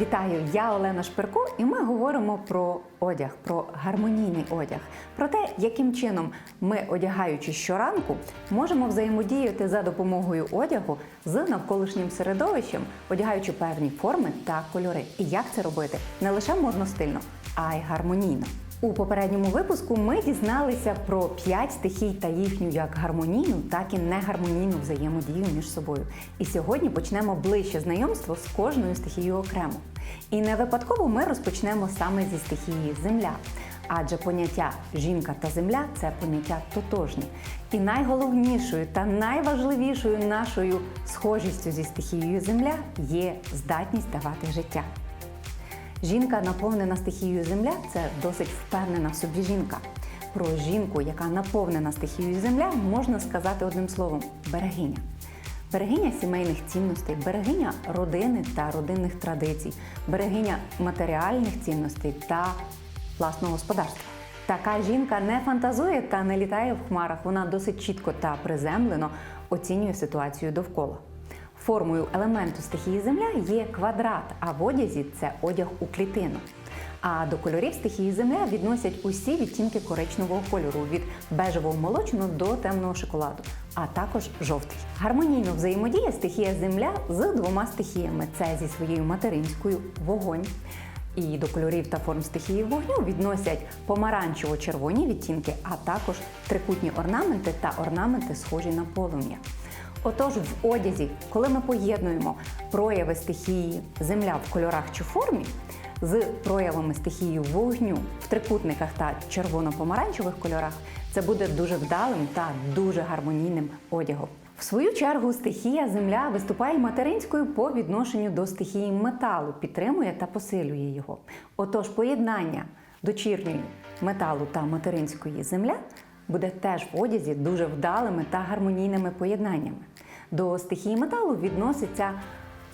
Вітаю, я Олена Шпирко, і ми говоримо про одяг, про гармонійний одяг, про те, яким чином ми, одягаючи щоранку, можемо взаємодіяти за допомогою одягу з навколишнім середовищем, одягаючи певні форми та кольори. І як це робити не лише модно стильно, а й гармонійно. У попередньому випуску ми дізналися про п'ять стихій та їхню як гармонійну, так і негармонійну взаємодію між собою. І сьогодні почнемо ближче знайомство з кожною стихією окремо. І не випадково ми розпочнемо саме зі стихії Земля. Адже поняття жінка та земля це поняття тотожні. І найголовнішою та найважливішою нашою схожістю зі стихією Земля є здатність давати життя. Жінка, наповнена стихією земля, це досить впевнена в собі жінка. Про жінку, яка наповнена стихією земля, можна сказати одним словом берегиня. Берегиня сімейних цінностей, берегиня родини та родинних традицій, берегиня матеріальних цінностей та власного господарства. Така жінка не фантазує та не літає в хмарах. Вона досить чітко та приземлено оцінює ситуацію довкола. Формою елементу стихії Земля є квадрат, а в одязі це одяг у клітину. А до кольорів стихії Земля відносять усі відтінки коричневого кольору від бежевого молочного до темного шоколаду, а також жовтий. Гармонійно взаємодіє стихія Земля з двома стихіями: це зі своєю материнською вогонь. І до кольорів та форм стихії вогню відносять помаранчево-червоні відтінки, а також трикутні орнаменти та орнаменти, схожі на полум'я. Отож, в одязі, коли ми поєднуємо прояви стихії земля в кольорах чи формі з проявами стихії вогню в трикутниках та червоно-помаранчевих кольорах, це буде дуже вдалим та дуже гармонійним одягом. В свою чергу стихія земля виступає материнською по відношенню до стихії металу, підтримує та посилює його. Отож, поєднання дочірньої металу та материнської земля буде теж в одязі дуже вдалими та гармонійними поєднаннями. До стихії металу відносяться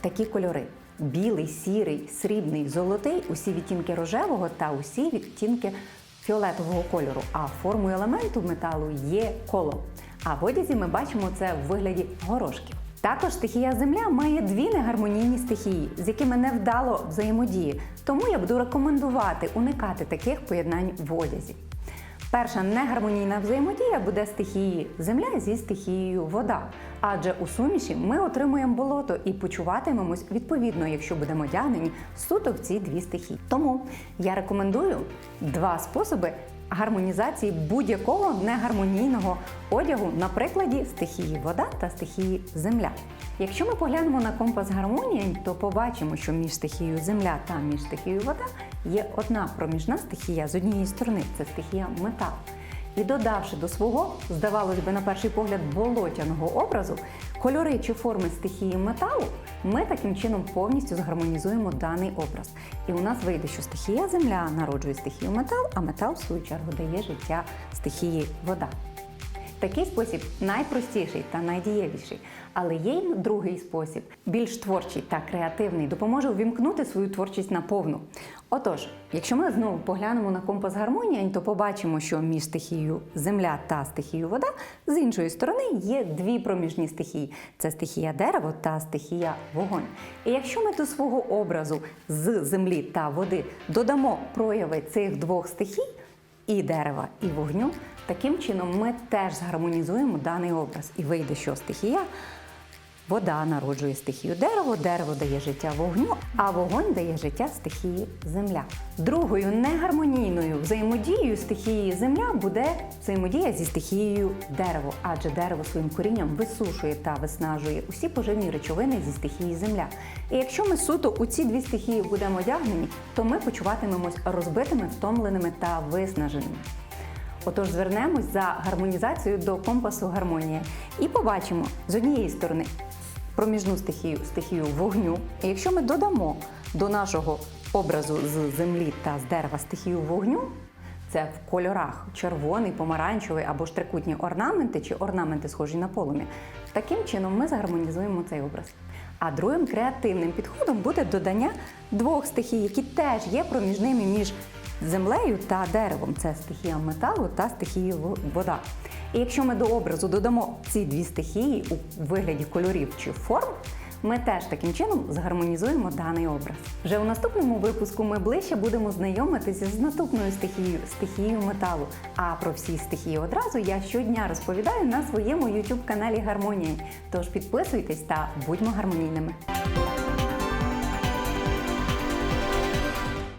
такі кольори: білий, сірий, срібний, золотий, усі відтінки рожевого та усі відтінки фіолетового кольору. А формою елементу металу є коло. А в одязі ми бачимо це в вигляді горошків. Також стихія Земля має дві негармонійні стихії, з якими невдало взаємодіє. Тому я буду рекомендувати уникати таких поєднань в одязі. Перша негармонійна взаємодія буде стихії земля зі стихією вода. Адже у суміші ми отримуємо болото і почуватимемось відповідно, якщо будемо одягнені суто в ці дві стихії. Тому я рекомендую два способи гармонізації будь-якого негармонійного одягу на прикладі стихії вода та стихії земля. Якщо ми поглянемо на компас гармонії, то побачимо, що між стихією земля та між стихією вода є одна проміжна стихія з однієї сторони це стихія метал. І додавши до свого, здавалось би, на перший погляд, болотяного образу, кольори чи форми стихії металу, ми таким чином повністю згармонізуємо даний образ. І у нас вийде, що стихія земля народжує стихію метал, а метал, в свою чергу, дає життя стихії вода. Такий спосіб найпростіший та найдієвіший, але є й другий спосіб, більш творчий та креативний, допоможе увімкнути свою творчість наповну. Отож, якщо ми знову поглянемо на компас гармонія, то побачимо, що між стихією земля та стихією вода з іншої сторони є дві проміжні стихії: це стихія дерево та стихія вогонь. І якщо ми до свого образу з землі та води додамо прояви цих двох стихій, і дерева, і вогню. Таким чином ми теж згармонізуємо даний образ. І вийде, що стихія вода народжує стихію дерево, дерево дає життя вогню, а вогонь дає життя стихії земля. Другою негармонійною взаємодією стихії земля буде взаємодія зі стихією дерево, адже дерево своїм корінням висушує та виснажує усі поживні речовини зі стихії земля. І якщо ми суто у ці дві стихії будемо одягнені, то ми почуватимемось розбитими, втомленими та виснаженими. Отож, звернемось за гармонізацією до компасу гармонія і побачимо з однієї сторони проміжну стихію стихію вогню. І якщо ми додамо до нашого образу з землі та з дерева стихію вогню, це в кольорах червоний, помаранчевий або ж трикутні орнаменти чи орнаменти схожі на полум'я. Таким чином ми загармонізуємо цей образ. А другим креативним підходом буде додання двох стихій, які теж є проміжними між землею та деревом. Це стихія металу та стихія вода. І якщо ми до образу додамо ці дві стихії у вигляді кольорів чи форм, Ми теж таким чином згармонізуємо даний образ. Вже у наступному випуску ми ближче будемо знайомитися з наступною стихією стихією металу. А про всі стихії одразу я щодня розповідаю на своєму YouTube каналі Гармонія. Тож підписуйтесь та будьмо гармонійними.